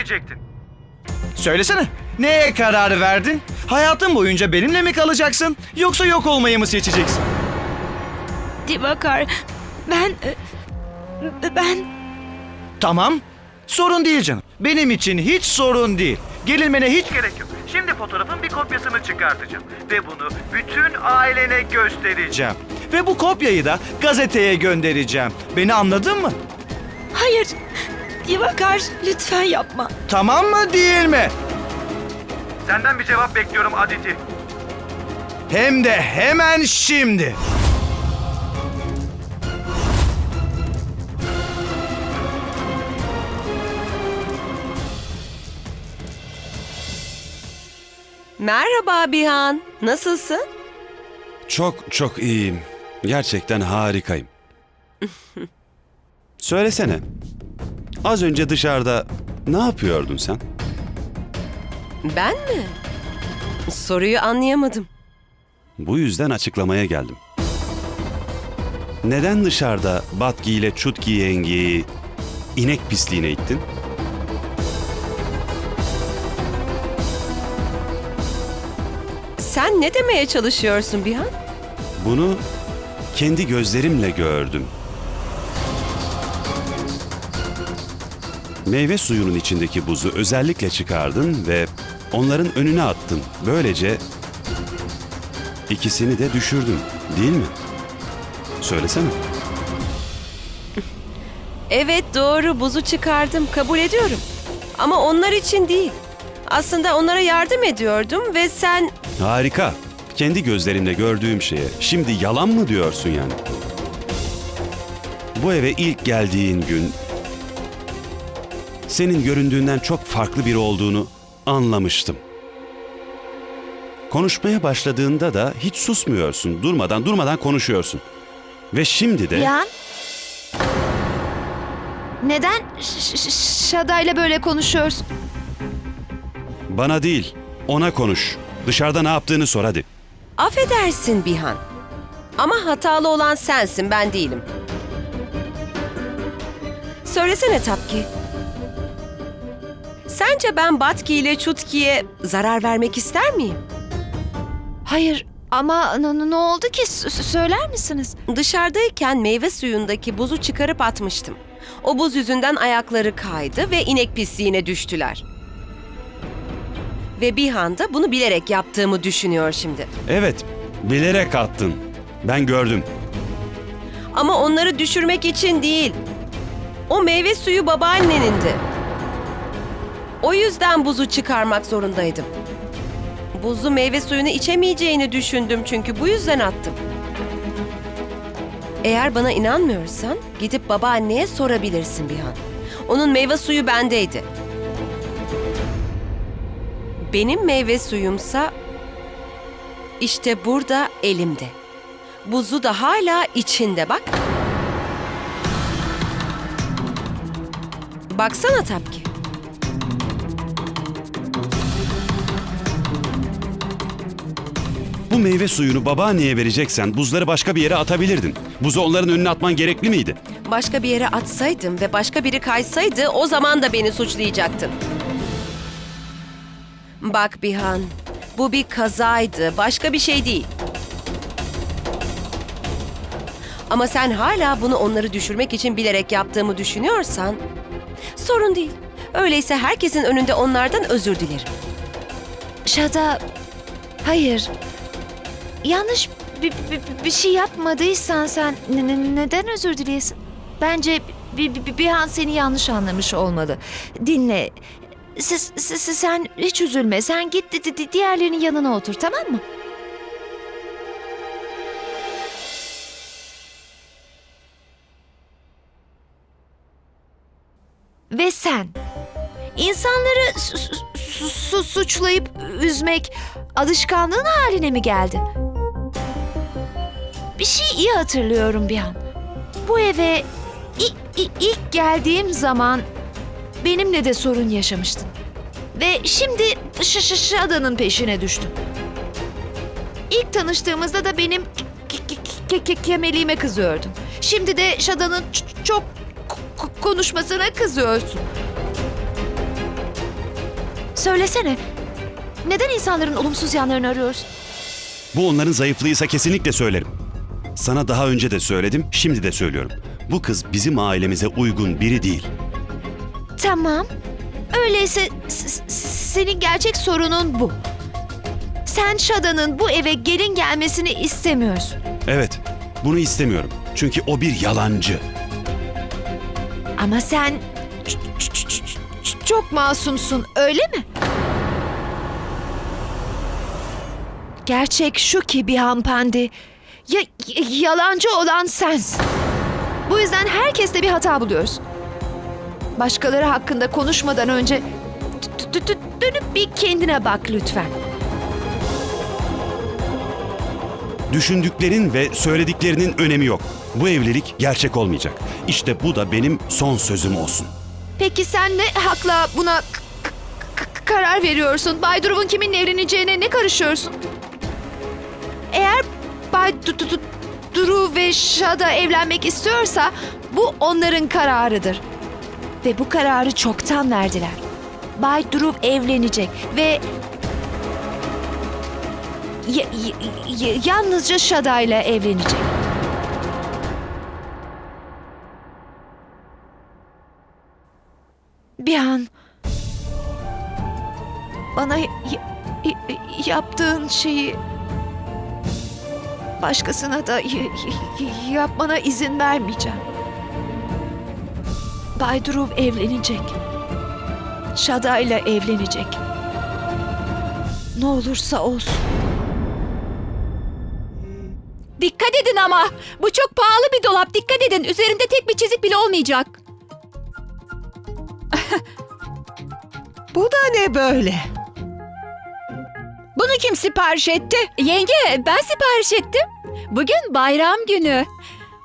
verecektin. Söylesene. Neye karar verdin? Hayatın boyunca benimle mi kalacaksın yoksa yok olmayı mı seçeceksin? Divakar, ben... e, Ben... Tamam. Sorun değil canım. Benim için hiç sorun değil. Gelinmene hiç Gerek yok. Şimdi fotoğrafın bir kopyasını çıkartacağım. Ve bunu bütün ailene göstereceğim. Ve bu kopyayı da gazeteye göndereceğim. Beni anladın mı? Hayır. Divakar, lütfen yapma. Tamam mı değil mi? Senden bir cevap bekliyorum Aditi. Hem de hemen şimdi. Merhaba Bihan. Nasılsın? Çok çok iyiyim. Gerçekten harikayım. Söylesene. Az önce dışarıda ne yapıyordun sen? Ben mi? Soruyu anlayamadım. Bu yüzden açıklamaya geldim. Neden dışarıda Batki ile Çutki yengeyi inek pisliğine ittin? Sen ne demeye çalışıyorsun Bihan? Bunu kendi gözlerimle gördüm. Meyve suyunun içindeki buzu özellikle çıkardın ve onların önüne attın. Böylece ikisini de düşürdün, değil mi? Söylesene. Evet doğru buzu çıkardım kabul ediyorum. Ama onlar için değil. Aslında onlara yardım ediyordum ve sen Harika. Kendi gözlerimle gördüğüm şeye şimdi yalan mı diyorsun yani? Bu eve ilk geldiğin gün senin göründüğünden çok farklı biri olduğunu anlamıştım. Konuşmaya başladığında da hiç susmuyorsun. Durmadan durmadan konuşuyorsun. Ve şimdi de Yan? Neden Şada'yla böyle konuşuyorsun? bana değil, ona konuş. Dışarıda ne yaptığını sor hadi. affedersin Bihan. Ama hatalı olan sensin ben değilim. Söylesene Tapki. Sence ben Batki ile Çutki'ye zarar vermek ister miyim? Hayır ama ne oldu ki S- s- söyler misiniz? Dışarıdayken meyve suyundaki buzu çıkarıp atmıştım. O buz yüzünden ayakları kaydı ve inek pisliğine düştüler. Ve Bihan da bunu bilerek yaptığımı düşünüyor şimdi. Evet, bilerek attın. Ben gördüm. Ama onları düşürmek için değil. O meyve suyu babaannenindi. O yüzden buzu çıkarmak zorundaydım. Buzlu meyve suyunu içemeyeceğini düşündüm çünkü bu yüzden attım. Eğer bana inanmıyorsan gidip babaanneye sorabilirsin Bihan. Onun meyve suyu bendeydi. Benim meyve suyumsa işte burada elimde. Buzu da hala içinde bak. Baksana Tapki. Meyve suyunu babaanneye vereceksen buzları başka bir yere atabilirdin. Buzu onların önüne atman gerekli miydi? Başka bir yere atsaydım ve başka biri kaysaydı o zaman da beni suçlayacaktın. Bak Bihan, bu bir kazaydı, başka bir şey değil. Ama sen hala bunu onları düşürmek için bilerek yaptığımı düşünüyorsan sorun değil. Öyleyse herkesin önünde onlardan özür dilerim. Şada hayır. Yanlış bir, bir- bir şey yapmadıysan sen ne- ne- neden özür dileyesin? Bence bir, bir, bir an seni yanlış anlamış olmalı. Dinle. Siz, siz- sen hiç üzülme. Sen git di- di- diğerlerinin yanına otur tamam mı? Ve sen insanları su- su- suçlayıp üzmek alışkanlığın haline mi geldi? Bir şey iyi hatırlıyorum bir an. Bu eve ilk, geldiğim zaman benimle de sorun yaşamıştın. Ve şimdi ş- ş- Şada'nın peşine düştün. İlk tanıştığımızda da benim ke- ke- ke- ke- kemeliğime kızıyordun. Şimdi de Şada'nın çok konuşmasına kızıyorsun. Söylesene. Neden insanların olumsuz yanlarını arıyorsun? Bu onların zayıflığıysa kesinlikle söylerim. Sana daha önce de söyledim, şimdi de söylüyorum. Bu kız bizim ailemize uygun biri değil. Tamam. Öyleyse senin gerçek sorunun bu. Sen Shada'nın bu eve gelin gelmesini istemiyorsun. Evet, bunu istemiyorum. Çünkü o bir yalancı. Ama sen çok masumsun, öyle mi? Gerçek şu ki bir hanımefendi. Ya, yalancı olan sensin. Bu yüzden herkeste bir hata buluyorsun. Başkaları hakkında konuşmadan önce dönüp bir kendine bak lütfen. Düşündüklerin ve söylediklerinin önemi yok. Bu evlilik gerçek olmayacak. İşte bu da benim son sözüm olsun. Peki sen ne hakla buna karar veriyorsun? Bay Duruv'un kiminle evleneceğine ne karışıyorsun? Eğer Bay Du- Du- Du- Duru ve Shada evlenmek istiyorsa bu onların kararıdır. Ve bu kararı çoktan verdiler. Bay Duruv evlenecek ve ya- ya- ya- yalnızca Shada ile evlenecek. Bir an bana yaptığın şeyi başkasına da yapmana izin vermeyeceğim. Bay Duruv evlenecek. Shada ile evlenecek. Ne olursa olsun. Dikkat edin ama. Bu çok pahalı bir dolap. Dikkat edin. Üzerinde tek bir çizik bile olmayacak. Bu da ne böyle? Bunu kim sipariş etti? Yenge ben sipariş ettim. Bugün bayram günü.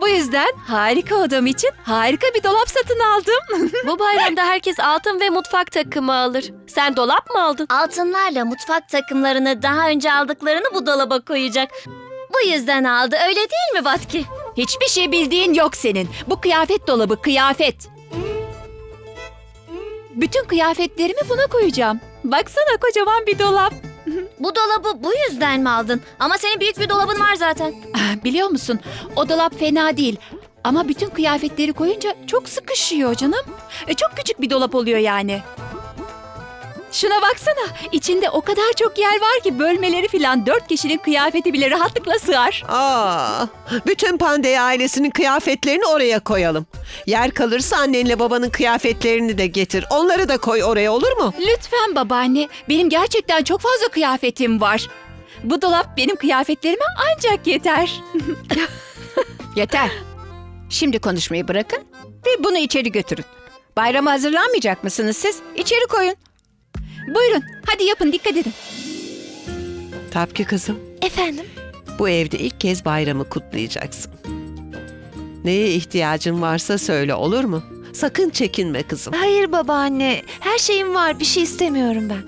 Bu yüzden harika odam için harika bir dolap satın aldım. Bu bayramda herkes altın ve mutfak takımı alır. Sen dolap mı aldın? Altınlarla mutfak takımlarını daha önce aldıklarını bu dolaba koyacak. Bu yüzden aldı öyle değil mi Batki? Hiçbir şey bildiğin yok senin. Bu kıyafet dolabı kıyafet. Bütün kıyafetlerimi buna koyacağım. Baksana kocaman bir dolap. Bu dolabı bu yüzden mi aldın? Ama senin büyük bir dolabın var zaten. Ah, Biliyor musun? O dolap fena değil. Ama bütün kıyafetleri koyunca çok sıkışıyor canım. E, çok küçük bir dolap oluyor yani. Şuna baksana. İçinde o kadar çok yer var ki bölmeleri filan dört kişinin kıyafeti bile rahatlıkla sığar. Aa, bütün Pandey ailesinin kıyafetlerini oraya koyalım. Yer kalırsa annenle babanın kıyafetlerini de getir. Onları da koy oraya olur mu? Lütfen babaanne. Benim gerçekten çok fazla kıyafetim var. Bu dolap benim kıyafetlerime ancak yeter. Yeter. Şimdi konuşmayı bırakın ve bunu içeri götürün. Bayrama hazırlanmayacak mısınız siz? İçeri koyun. Buyurun. Hadi yapın dikkat edin. Tapki kızım, Efendim? bu evde ilk kez bayramı kutlayacaksın. Neye ihtiyacın varsa söyle olur mu? Sakın çekinme kızım. Hayır babaanne. Her şeyim var. Bir şey istemiyorum ben.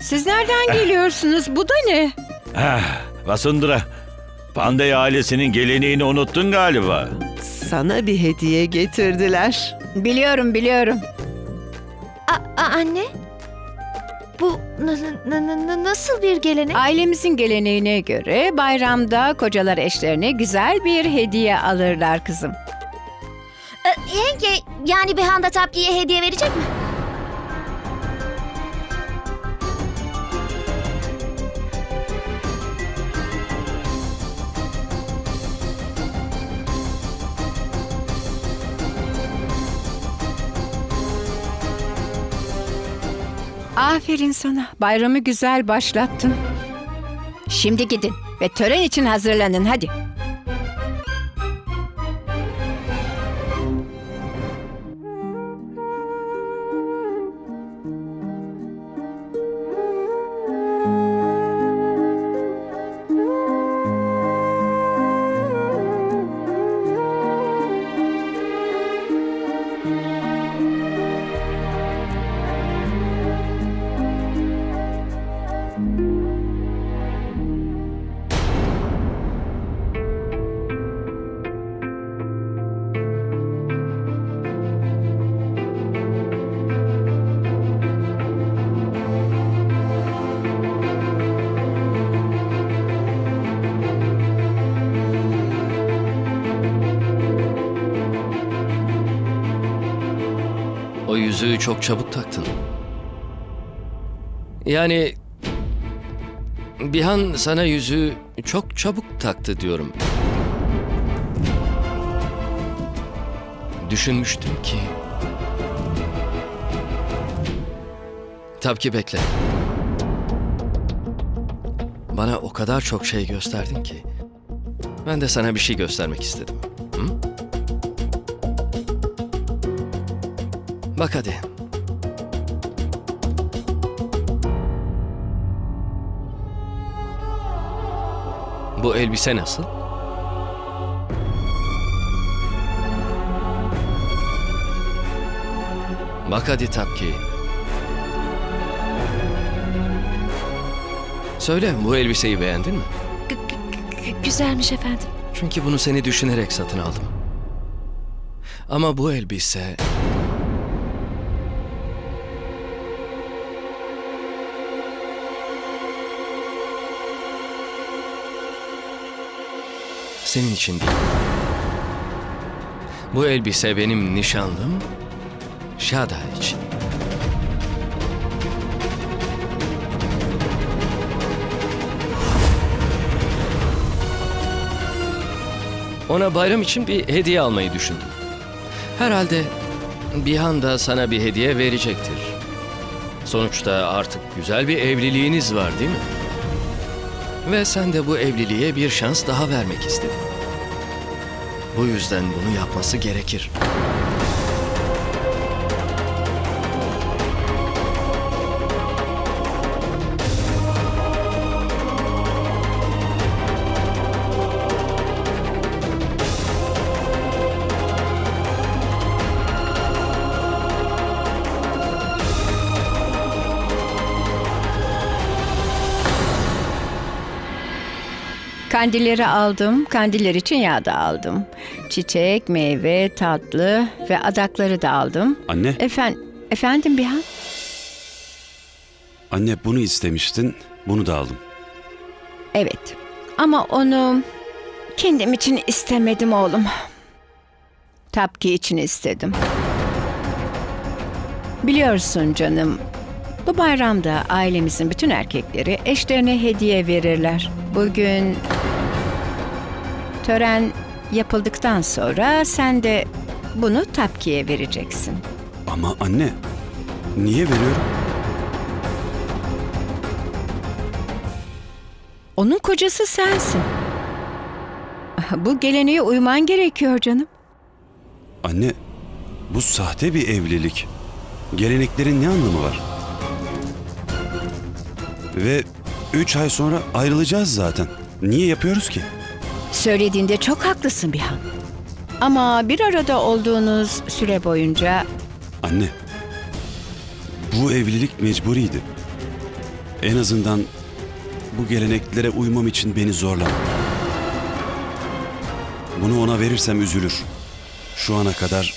Siz nereden geliyorsunuz? Bu da ne? Ah, Vasundra, Pandey ailesinin geleneğini unuttun galiba. Sana bir hediye getirdiler. Biliyorum biliyorum. A- a- anne? Bu nasıl bir gelenek? Ailemizin geleneğine göre bayramda kocalar eşlerine güzel bir hediye alırlar kızım. Ee, yenge yani bir handa Tapki'ye hediye verecek mi? Aferin sana. Bayramı güzel başlattın. Şimdi gidin ve tören için hazırlanın hadi. Çok çabuk taktın. Yani Bihan sana yüzüğü çok çabuk taktı diyorum. Düşünmüştüm ki... Tabii ki bekle. Bana o kadar çok şey gösterdin ki. Ben de sana bir şey göstermek istedim. Hı? Bak hadi. Bu elbise nasıl? Bak hadi Tapki. Söyle bu elbiseyi beğendin mi? G- g- g- güzelmiş efendim. Çünkü bunu seni düşünerek satın aldım. Ama bu elbise... Senin için değil. Bu elbise benim nişanlım Şada için. Ona bayram için bir hediye almayı düşündüm. Herhalde Bihan da sana bir hediye verecektir. Sonuçta artık güzel bir evliliğiniz var değil mi? Ve sen de bu evliliğe bir şans daha vermek istedin. Bu yüzden bunu yapması gerekir. Kandilleri aldım. Kandiller için yağ da aldım. Çiçek, meyve, tatlı ve adakları da aldım. Anne, Efendim, efendim Bihan? anne bunu istemiştin, bunu da aldım. Evet. Ama onu kendim için istemedim oğlum. Tapki için istedim. Biliyorsun canım, bu bayramda ailemizin bütün erkekleri eşlerine hediye verirler. Bugün tören yapıldıktan sonra sen de bunu Tapki'ye vereceksin. Ama anne, niye veriyorum? Onun kocası sensin. Bu geleneğe uyman gerekiyor canım. Anne, bu sahte bir evlilik. Geleneklerin ne anlamı var? Ve üç ay sonra ayrılacağız zaten. Niye yapıyoruz ki? Söylediğinde çok haklısın Bihan. Ama bir arada olduğunuz süre boyunca Anne, bu evlilik mecburiydi. En azından bu geleneklere uymam için beni zorlama. Bunu ona verirsem üzülür. Şu ana kadar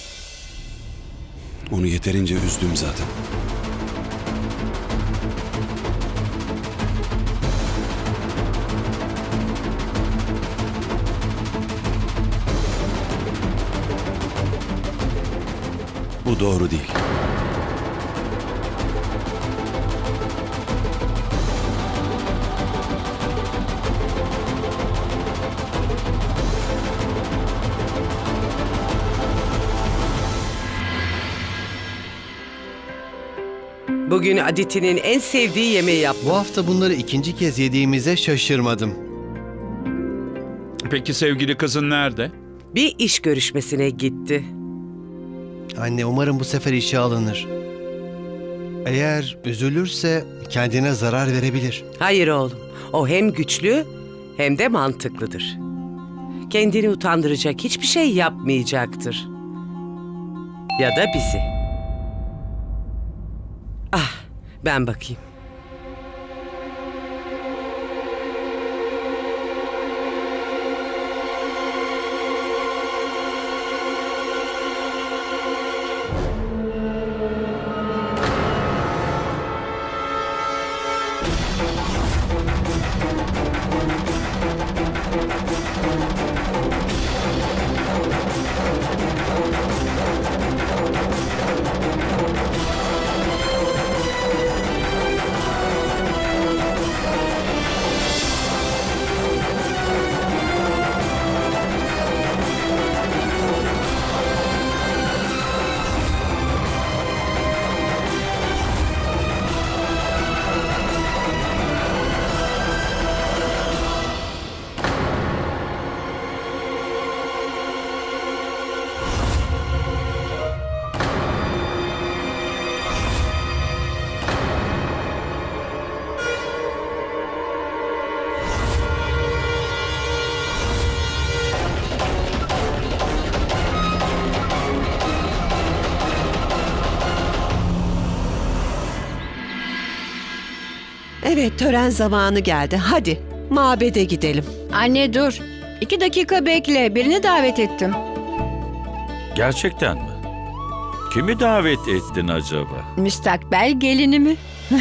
onu yeterince üzdüm zaten. Bu doğru değil. Bugün Aditi'nin en sevdiği yemeği yaptım. Bu hafta bunları ikinci kez yediğimize şaşırmadım. Peki sevgili kızın nerede? Bir iş görüşmesine gitti. Anne umarım bu sefer işe alınır. Eğer üzülürse kendine zarar verebilir. Hayır oğlum. O hem güçlü hem de mantıklıdır. Kendini utandıracak hiçbir şey yapmayacaktır. Ya da bizi. Ah, ben bakayım. Evet tören zamanı geldi. Hadi mabede gidelim. Anne dur. İki dakika bekle. Birini davet ettim. Gerçekten mi? Kimi davet ettin acaba? Müstakbel gelinimi.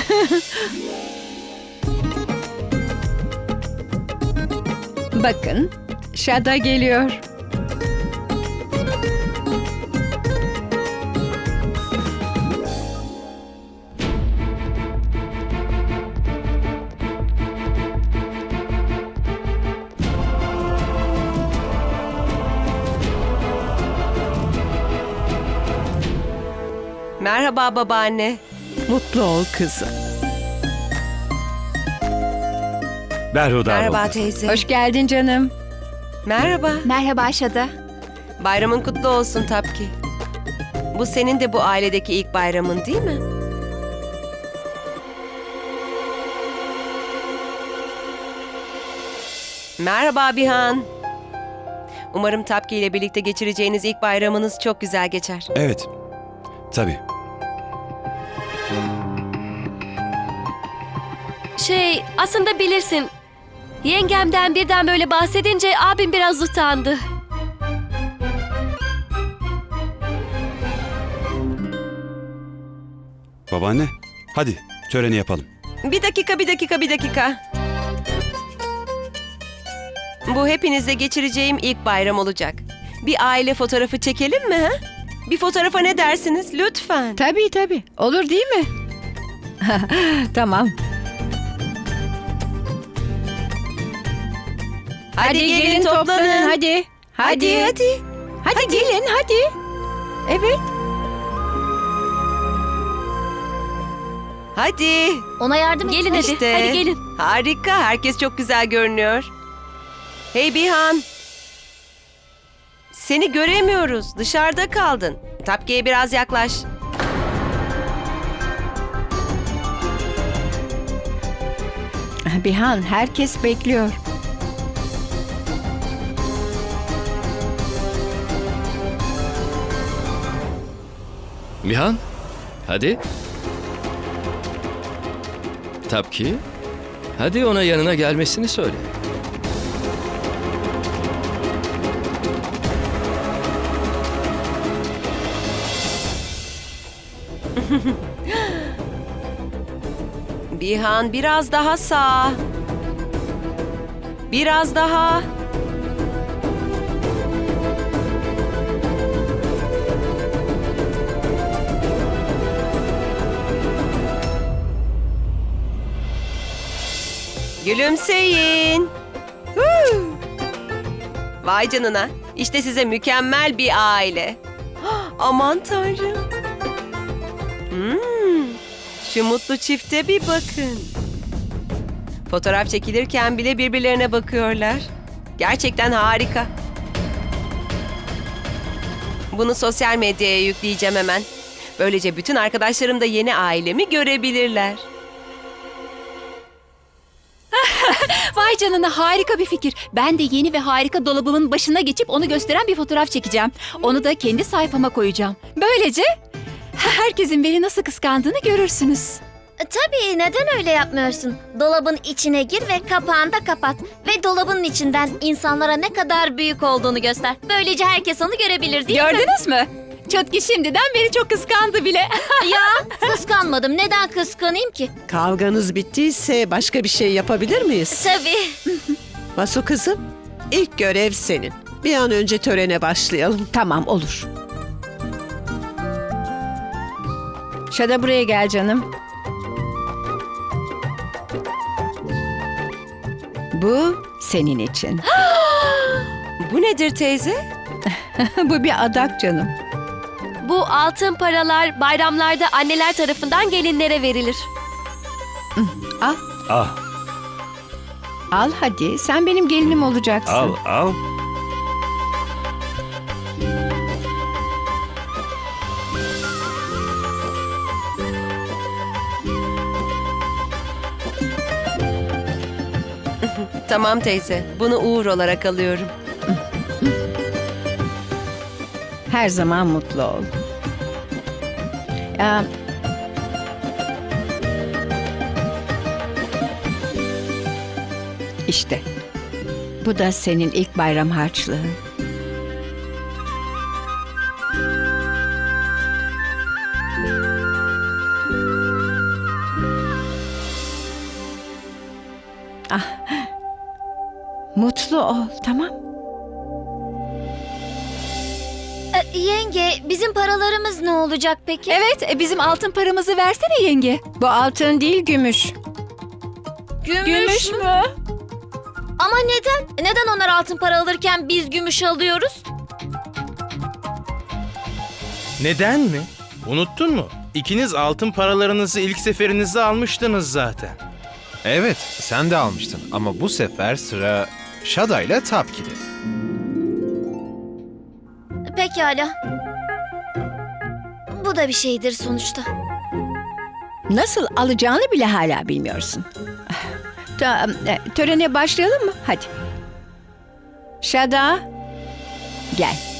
Bakın, Şada geliyor. Merhaba babaanne. Mutlu ol kızım. Berhudar Merhaba oldu. teyze. Hoş geldin canım. Merhaba. Merhaba Şada. Bayramın kutlu olsun Tapki. Bu senin de bu ailedeki ilk bayramın değil mi? Merhaba Bihan. Umarım Tapki ile birlikte geçireceğiniz ilk bayramınız çok güzel geçer. Evet. Tabii. Şey, aslında bilirsin. Yengemden birden böyle bahsedince abim biraz utandı. Babaanne, hadi töreni yapalım. Bir dakika, bir dakika, bir dakika. Bu hepinizle geçireceğim ilk bayram olacak. Bir aile fotoğrafı çekelim mi? Ha? Bir fotoğrafa ne dersiniz? Lütfen. Tabii tabii. Olur değil mi? tamam. Hadi, gelin, toplanın. Hadi. Hadi, hadi. Hadi, gelin hadi. Evet. Hadi. Ona yardım Gelin hadi. İşte. Hadi gelin. Harika. Herkes çok güzel görünüyor. Hey Bihan. Seni göremiyoruz. Dışarıda kaldın. Tapkiye biraz yaklaş. Bihan herkes bekliyor. Vihan, hadi. Tapki, hadi ona yanına gelmesini söyle. Bihan biraz daha sağ. Biraz daha. Gülümseyin. Vay canına. İşte size mükemmel bir aile. Aman tanrım. Hmm, şu mutlu çifte bir bakın. Fotoğraf çekilirken bile birbirlerine bakıyorlar. Gerçekten harika. Bunu sosyal medyaya yükleyeceğim hemen. Böylece bütün arkadaşlarım da yeni ailemi görebilirler. Vay canına harika bir fikir. Ben de yeni ve harika dolabımın başına geçip onu gösteren bir fotoğraf çekeceğim. Onu da kendi sayfama koyacağım. Böylece herkesin beni nasıl kıskandığını görürsünüz. Tabii neden öyle yapmıyorsun? Dolabın içine gir ve kapağını da kapat. Ve dolabın içinden insanlara ne kadar büyük olduğunu göster. Böylece herkes onu görebilir değil mi? Gördünüz mü? Çotki şimdiden beni çok kıskandı bile. Ya kıskanmadım. Neden kıskanayım ki? Kavganız bittiyse başka bir şey yapabilir miyiz? Tabii. Vasu kızım, ilk görev senin. Bir an önce törene başlayalım. Tamam olur. Şada buraya gel canım. Bu senin için. Bu nedir teyze? Bu bir adak canım. Bu altın paralar bayramlarda anneler tarafından gelinlere verilir. Al, Ah, al hadi. Sen benim gelinim olacaksın. al, al. Tamam teyze. Bunu Uğur olarak alıyorum. Her zaman mutlu ol. Ee, İşte. Bu da senin ilk bayram harçlığın. Ah. Mutlu ol, tamam? Yenge, bizim paralarımız ne olacak peki? Evet, e, bizim altın paramızı versene yenge. Bu altın değil, gümüş. Gümüş, mü? Ama neden? Neden onlar altın para alırken biz gümüş alıyoruz? Neden mi? Unuttun mu? İkiniz altın paralarınızı ilk seferinizde almıştınız zaten. Evet, sen de almıştın ama bu sefer sıra Shada ile Tapki'de. Pekala. Bu da bir şeydir sonuçta. Nasıl alacağını bile hala bilmiyorsun. E, törene başlayalım mı? Hadi. Şada, gel.